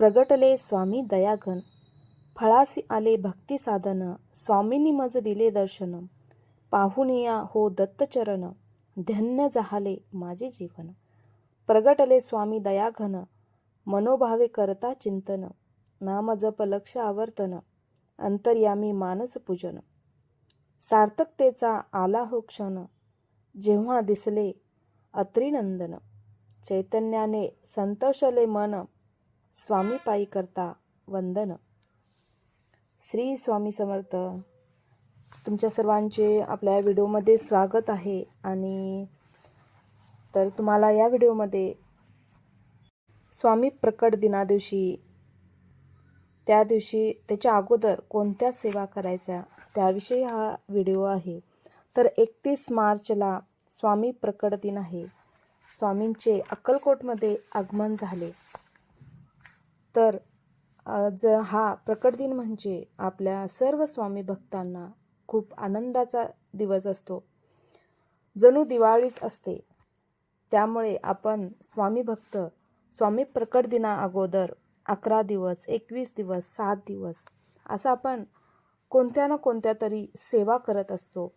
प्रगटले स्वामी दयाघन. फळासी आले भक्ती साधन. स्वामींनी मज दिले दर्शन. पाहुनिया हो दत्तचरण. धन्य झाले माझे जीवन. प्रगटले स्वामी दयाघन. मनोभावे करता चिंतन. नाम जप लक्ष आवर्तन. अंतर्यामी मानस पूजन. सार्थकतेचा आला हो क्षण. जेव्हा दिसले अत्रिनंदन. चैतन्याने संतोषले मन. स्वामीपायी करता वंदन. श्री स्वामी समर्थ तुमच्या सर्वांचे आपल्या व्हिडिओमध्ये स्वागत आहे आणि तर तुम्हाला या व्हिडिओमध्ये स्वामी प्रकट दिनादिवशी त्या दिवशी त्याच्या अगोदर कोणत्या सेवा करायच्या त्याविषयी हा व्हिडिओ आहे. तर एकतीस मार्चला स्वामी प्रकट दिन आहे. स्वामींचे अक्कलकोटमध्ये आगमन झाले. तर आज हा प्रकट दिन म्हणजे आपल्या सर्व स्वामी भक्तांना खूप आनंदाचा दिवस असतो. जणू दिवाळीच असते. त्यामुळे आपण स्वामी भक्त स्वामी प्रकट दिना अगोदर अकरा दिवस एकवीस दिवस सात दिवस असं आपण कोणत्या ना कोणत्या तरी सेवा करत असतो.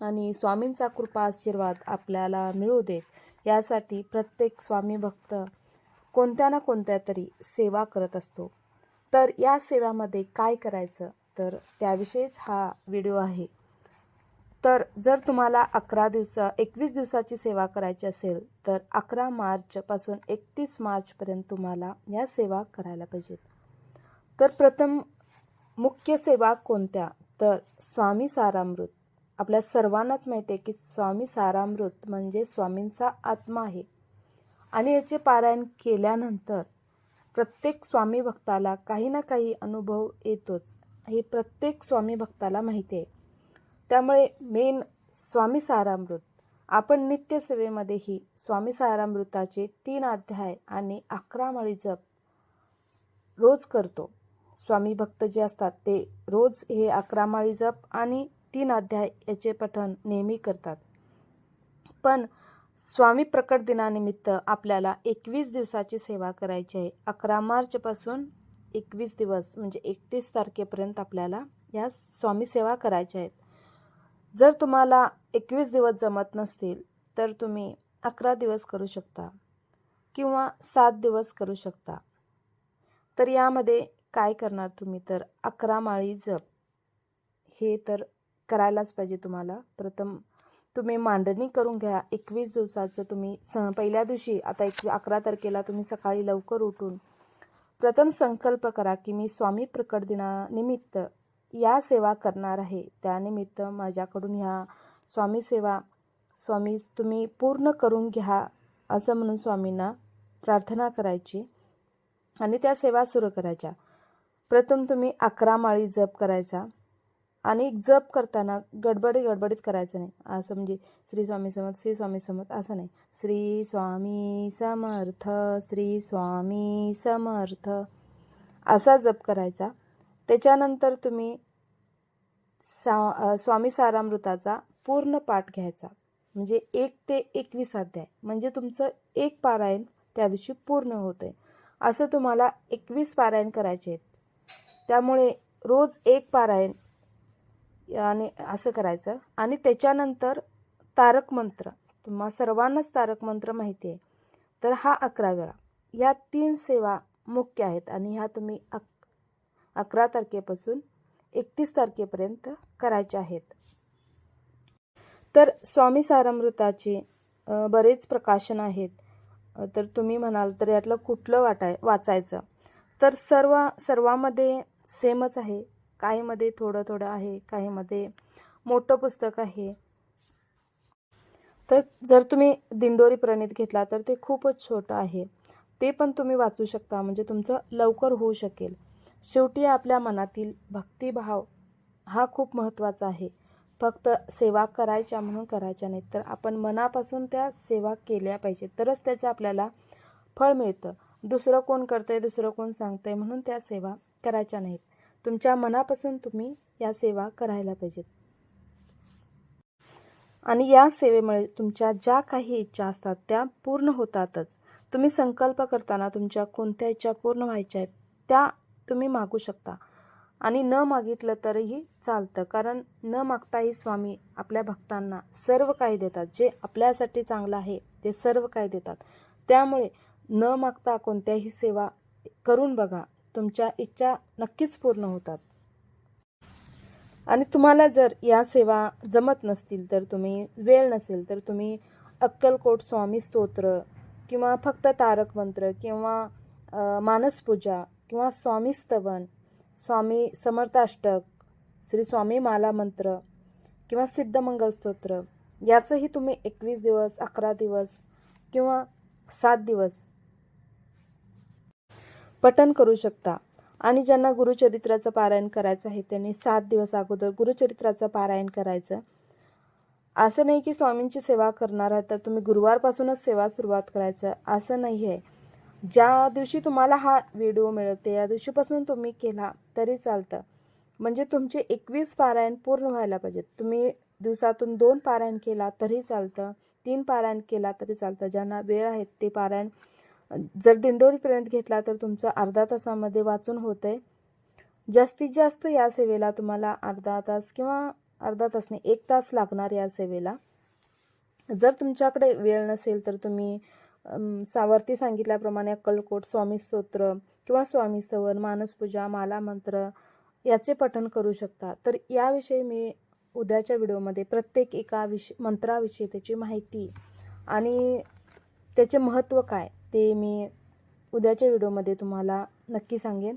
आणि स्वामींचा कृपा आशीर्वाद आपल्याला मिळू दे. यासाठी प्रत्येक स्वामी भक्त कोणत्या ना कोणत्या तरी सेवा करत असतो. तर या सेवामध्ये काय करायचं? तर त्याविषयीच हा व्हिडिओ आहे. तर जर तुम्हाला अकरा दिवसा एकवीस दिवसाची सेवा करायची असेल तर अकरा मार्चपासून एकतीस मार्चपर्यंत तुम्हाला या सेवा करायला पाहिजेत. तर प्रथम मुख्य सेवा कोणत्या? तर स्वामी सारामृत. आपल्या सर्वांनाच माहिती आहे की स्वामी सारामृत म्हणजे स्वामींचा आत्मा आहे. आणि याचे पारायण केल्यानंतर प्रत्येक स्वामी भक्ताला काही ना काही अनुभव येतोच. हे प्रत्येक स्वामी भक्ताला माहिती आहे. त्यामुळे मेन स्वामी सारामृत आपण नित्यसेवेमध्येही स्वामी सारामृताचे तीन अध्याय आणि अकरा माळी जप रोज करतो. स्वामी भक्त जे असतात ते रोज हे अकरा माळी जप आणि तीन अध्याय याचे पठण नेहमी करतात. पण स्वामी प्रकट दिनानिमित्त आपल्याला एकवीस दिवसाची सेवा करायची आहे. अकरा मार्चपासून एकवीस दिवस म्हणजे एकतीस तारखेपर्यंत आपल्याला या स्वामी सेवा करायच्या आहेत. जर तुम्हाला एकवीस दिवस जमत नसतील तर तुम्ही अकरा दिवस करू शकता किंवा सात दिवस करू शकता. तर यामध्ये काय करणार तुम्ही? तर अकरा माळी जप. हे तर करायलाच पाहिजे तुम्हाला. प्रथम तुम्ही मांडणी करून घ्या. एकवीस दिवसाचं तुम्ही स पहिल्या दिवशी आता एक अकरा तारखेला तुम्ही सकाळी लवकर उठून प्रथम संकल्प करा की मी स्वामी प्रकट दिनानिमित्त या सेवा करणार आहे. त्यानिमित्त माझ्याकडून ह्या स्वामी सेवा स्वामी तुम्ही पूर्ण करून घ्या असं म्हणून स्वामींना प्रार्थना करायची आणि त्या सेवा सुरू करायच्या. प्रथम तुम्ही अकरा माळी जप करायचा. आणि जप करताना गडबडी गडबडीत करायचं नाही. असं म्हणजे श्री स्वामी समर्थ श्री स्वामी समर्थ असं नाही. श्री स्वामी समर्थ श्री स्वामी समर्थ असा जप करायचा. त्याच्यानंतर तुम्ही सा स्वामी सारामृताचा पूर्ण पाठ घ्यायचा. म्हणजे एक ते एकवीस अध्याय. म्हणजे तुमचं एक पारायण त्या दिवशी पूर्ण होतं आहे असं तुम्हाला एकवीस पारायण करायचे आहेत. त्यामुळे रोज एक पारायण आणि असं करायचं. आणि त्याच्यानंतर तारक मंत्र. तुम्हा सर्वांनाच तारक मंत्र माहिती आहे तर हा अकरा वेळा. या तीन सेवा मुख्य आहेत. आणि ह्या तुम्ही अक अकरा तारखेपासून एकतीस तारखेपर्यंत करायच्या आहेत. तर स्वामी सारामृताचे बरेच प्रकाशन आहेत. तर तुम्ही म्हणाल तर यातलं कुठलं वाटाय वाचायचं? तर सर्व सर्वामध्ये सेमच आहे. काहीमध्ये थोडं थोडं आहे काहीमध्ये मोठं पुस्तक आहे. तर जर तुम्ही दिंडोरी प्रणित घेतला तर ते खूपच छोटं आहे. ते पण तुम्ही वाचू शकता म्हणजे तुमचं लवकर होऊ शकेल. शेवटी आपल्या मनातील भक्तिभाव हा खूप महत्त्वाचा आहे. फक्त सेवा करायच्या म्हणून करायच्या नाहीत तर आपण मनापासून त्या सेवा केल्या पाहिजेत. तरच त्याचं आपल्याला फळ मिळतं. दुसरं कोण करतं आहे दुसरं कोण सांगतं आहे म्हणून त्या सेवा करायच्या नाहीत. तुमच्या मनापासून तुम्ही या सेवा करायला पाहिजेत. आणि या सेवेमुळे तुमच्या ज्या काही इच्छा असतात त्या पूर्ण होतातच. तुम्ही संकल्प करताना तुमच्या कोणत्या इच्छा पूर्ण व्हायच्या आहेत त्या तुम्ही मागू शकता. आणि न मागितलं तरीही चालतं कारण न मागताही स्वामी आपल्या भक्तांना सर्व काही देतात. जे आपल्यासाठी चांगलं आहे ते सर्व काही देतात. त्यामुळे न मागता कोणत्याही सेवा करून बघा. तुमच्या इच्छा नक्कीच पूर्ण होतात. आणि तुम्हाला जर या सेवा जमत नसतील तर तुम्ही वेळ नसेल तर तुम्ही अक्कलकोट स्वामी स्तोत्र किंवा फक्त तारक मंत्र किंवा मानसपूजा किंवा स्वामी स्तवन स्वामी समर्थाष्टक श्री स्वामी माला मंत्र किंवा सिद्धमंगल स्तोत्र याचंही तुम्ही एकवीस दिवस अकरा दिवस किंवा सात दिवस पठण करू शकता. आणि ज्यांना गुरुचरित्राचं पारायण करायचं आहे त्यांनी सात दिवस अगोदर गुरुचरित्राचं पारायण करायचं. असं नाही की स्वामींची सेवा करणार आहे तर तुम्ही गुरुवारपासूनच सेवा सुरुवात करायचं. असं नाही आहे. ज्या दिवशी तुम्हाला हा व्हिडिओ मिळते या दिवशीपासून तुम्ही केला तरी चालतं. म्हणजे तुमचे एकवीस पारायण पूर्ण व्हायला पाहिजेत. तुम्ही दिवसातून दोन पारायण केला तरी चालतं तीन पारायण केला तरी चालतं. ज्यांना वेळ आहे ते पारायण जर दिंडोरीपर्यंत घेतला तर तुमचं अर्धा तासामध्ये वाचून होतंय. जास्तीत जास्त या सेवेला तुम्हाला अर्धा तास किंवा अर्धा तास नाही एक तास लागणार या सेवेला. जर तुमच्याकडे वेळ नसेल तर तुम्ही सावरती सांगितल्याप्रमाणे अक्कलकोट स्वामी स्तोत्र किंवा स्वामी स्तवन मानसपूजा माला मंत्र याचे पठण करू शकता. तर याविषयी मी उद्याच्या व्हिडिओमध्ये प्रत्येक एका विष मंत्राविषयी त्याची माहिती आणि त्याचे महत्त्व काय ते मी उद्याच्या व्हिडिओमध्ये तुम्हाला नक्की सांगेन.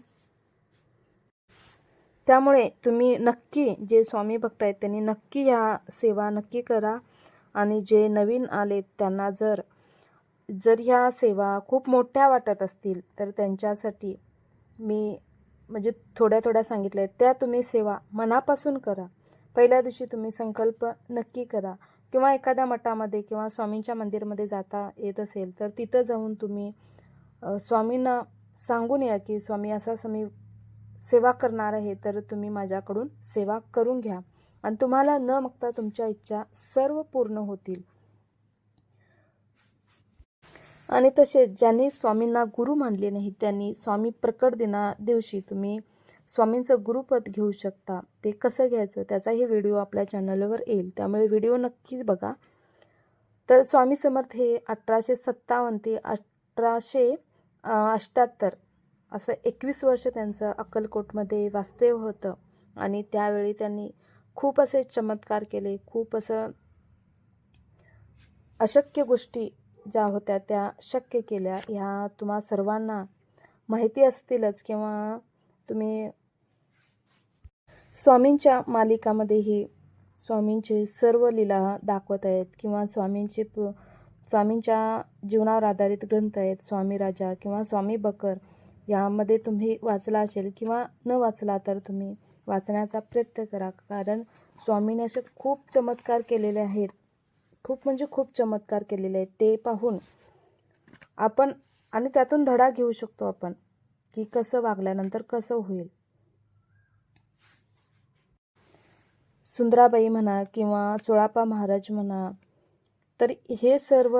त्यामुळे तुम्ही नक्की जे स्वामी भक्त आहेत त्यांनी नक्की ह्या सेवा नक्की करा. आणि जे नवीन आले त्यांना जर जर ह्या सेवा खूप मोठ्या वाटत असतील तर त्यांच्यासाठी मी म्हणजे थोड्या थोड्या सांगितल्या आहेत. त्या तुम्ही सेवा मनापासून करा. पहिल्या दिवशी तुम्ही संकल्प नक्की करा. किंवा एखाद्या मठामध्ये किंवा स्वामींच्या मंदिरमध्ये जाता येत असेल तर तिथं जाऊन तुम्ही स्वामींना सांगून या की स्वामी असा स्वामी सेवा करणार आहे तर तुम्ही माझ्याकडून सेवा करून घ्या. आणि तुम्हाला न मागता तुमच्या इच्छा सर्व पूर्ण होतील. आणि तसेच ज्यांनी स्वामींना गुरु मानले नाही त्यांनी स्वामी प्रकट दिना दिवशी तुम्ही स्वामींचं गुरुपद घेऊ शकता. ते कसं घ्यायचं? त्याचाही व्हिडिओ आपल्या चॅनलवर येईल. त्यामुळे व्हिडिओ नक्कीच बघा. तर स्वामी समर्थ हे अठराशे सत्तावन्न ते अठराशे अष्ट्याहत्तर असं एकवीस वर्ष त्यांचं अक्कलकोटमध्ये वास्तव्य होतं. आणि त्यावेळी त्यांनी खूप असे चमत्कार केले. खूप असं अशक्य गोष्टी ज्या होत्या त्या शक्य केल्या. ह्या तुम्हा सर्वांना माहिती असतीलच किंवा तुम्ही स्वामींच्या मालिकामध्येही स्वामींचे सर्व लीला दाखवत आहेत किंवा स्वामींचे प स्वामींच्या जीवनावर आधारित ग्रंथ आहेत स्वामी राजा किंवा स्वामी बकर यामध्ये तुम्ही वाचला असेल किंवा न वाचला तर तुम्ही वाचण्याचा प्रयत्न करा. कारण स्वामीने असे खूप चमत्कार केलेले आहेत. खूप म्हणजे खूप चमत्कार केलेले आहेत. ते पाहून आपण आणि त्यातून धडा घेऊ शकतो आपण की कसं वागल्यानंतर कसं होईल. सुंदराबाई म्हणा किंवा चोळापा महाराज म्हणा तर हे सर्व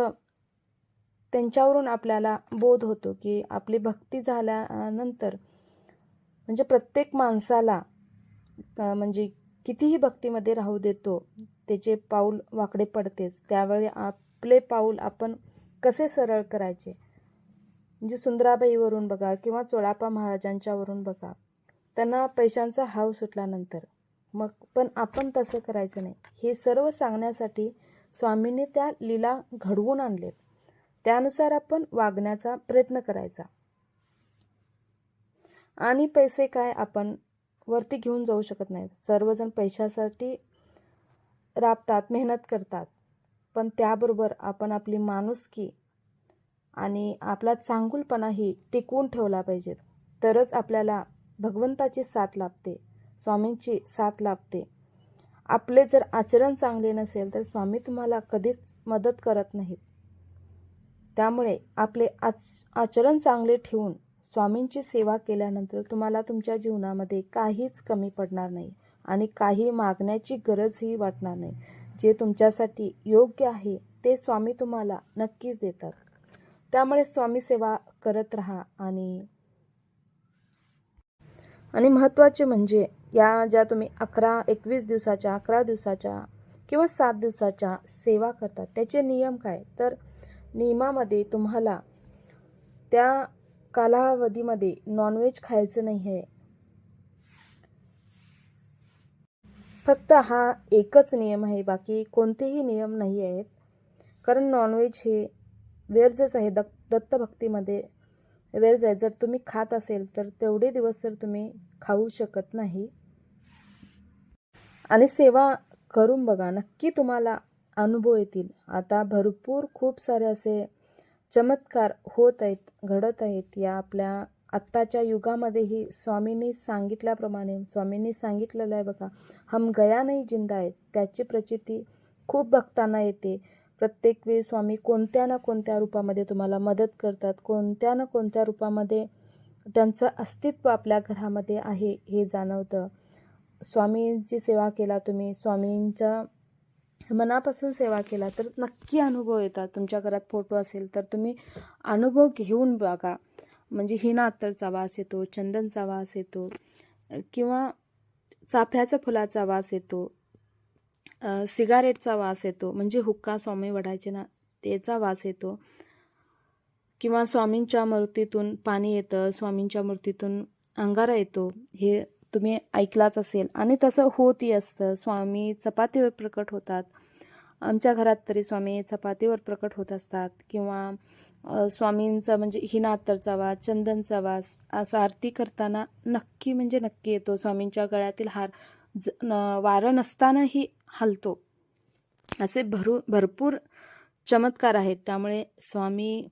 त्यांच्यावरून आपल्याला बोध होतो की आपली भक्ती झाल्यानंतर म्हणजे प्रत्येक माणसाला म्हणजे कितीही भक्तीमध्ये राहू देतो त्याचे पाऊल वाकडे पडतेच. त्यावेळी आपले पाऊल आपण कसे सरळ करायचे? म्हणजे सुंदराबाईवरून बघा किंवा चोळापा महाराजांच्यावरून बघा. त्यांना पैशांचा हाव सुटल्यानंतर मग पण आपण तसं करायचं नाही. हे सर्व सांगण्यासाठी स्वामींनी त्या लीला घडवून आणलेत. त्यानुसार आपण वागण्याचा प्रयत्न करायचा. आणि पैसे काय आपण वरती घेऊन जाऊ शकत नाही. सर्वजण पैशासाठी राबतात मेहनत करतात. पण त्याबरोबर आपण आपली माणुसकी आणि आपला चांगुलपणाही टिकवून ठेवला पाहिजेत. तरच आपल्याला भगवंताची साथ लाभते. स्वामींची साथ लाभते. आपले जर आचरण चांगले नसेल तर स्वामी तुम्हाला कधीच मदत करत नाहीत. त्यामुळे आपले आच आचरण चांगले ठेवून स्वामींची सेवा केल्यानंतर तुम्हाला तुमच्या जीवनामध्ये काहीच कमी पडणार नाही आणि काही मागण्याची गरजही वाटणार नाही. जे तुमच्यासाठी योग्य आहे ते स्वामी तुम्हाला नक्कीच देतात. त्यामुळे स्वामी सेवा करत राहा आणि आणि महत्त्वाचे म्हणजे या ज्या तुम्ही अकरा एकवीस दिवसाच्या अकरा दिवसाच्या किंवा सात दिवसाच्या सेवा करतात त्याचे नियम काय? तर नियमामध्ये तुम्हाला त्या कालावधीमध्ये नॉनव्हेज खायचं नाही आहे फक्त हा एकच नियम आहे बाकी कोणतेही नियम नाही आहेत कारण नॉनव्हेज हे वेर्जच आहे दत्त दत्तभक्तीमध्ये वेरज आहे. जर तुम्ही खात असेल तर तेवढे दिवस तर तुम्ही खाऊ शकत नाही. आणि सेवा करून बघा नक्की तुम्हाला अनुभव येतील. आता भरपूर खूप सारे असे चमत्कार होत आहेत घडत आहेत. या आपल्या आत्ताच्या युगामध्येही स्वामींनी सांगितल्याप्रमाणे स्वामींनी सांगितलेलं आहे बघा हम गया नाही जिंदा आहेत त्याची प्रचिती खूप भक्तांना येते. प्रत्येक वेळी स्वामी कोणत्या ना कोणत्या रूपामध्ये तुम्हाला मदत करतात कोणत्या ना कोणत्या रूपामध्ये त्यांचं अस्तित्व आपल्या घरामध्ये आहे हे जाणवतं. स्वामींची सेवा केला तुम्ही स्वामींच्या मनापासून सेवा केला तर नक्की अनुभव येतात. तुमच्या घरात फोटो असेल तर तुम्ही अनुभव घेऊन बघा. म्हणजे हिना अत्तरचा वास येतो चंदनचा वास येतो किंवा चाफ्याचा फुलाचा वास येतो सिगारेटचा वास येतो म्हणजे हुक्का स्वामी वढायचे ना त्याचा वास येतो. किंवा स्वामींच्या मूर्तीतून पाणी येतं स्वामींच्या मूर्तीतून अंगारा येतो हे तुम्ही ऐकलाच असेल. आणि तसं होतही असतं. स्वामी चपातीवर प्रकट होतात. आमच्या घरात तरी स्वामी चपातीवर प्रकट होत असतात. किंवा स्वामींचा म्हणजे हिनातरचा वास चंदनचा वास असा आरती करताना नक्की म्हणजे नक्की येतो. स्वामींच्या गळ्यातील हार ज न- वारं नसतानाही हलतो. असे भरू भरपूर चमत्कार आहेत. त्यामुळे स्वामी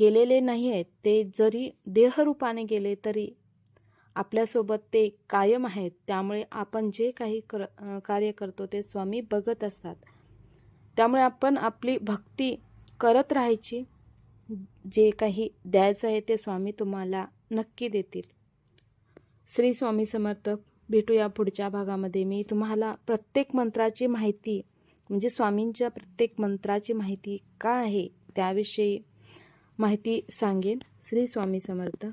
गेलेले नाही आहेत ते जरी देहरूपाने गेले तरी आपल्यासोबत ते कायम आहेत त्यामुळे आपण जे काही कर कार्य करतो ते स्वामी बघत असतात. त्यामुळे आपण आपली भक्ती करत राहायची. जे काही द्यायचं आहे ते स्वामी तुम्हाला नक्की देतील. श्री स्वामी समर्थ भेटूया पुढच्या भागामध्ये. मी तुम्हाला प्रत्येक मंत्राची माहिती म्हणजे स्वामींच्या प्रत्येक मंत्राची माहिती काय आहे त्याविषयी माहिती सांगेन. श्री स्वामी समर्थ.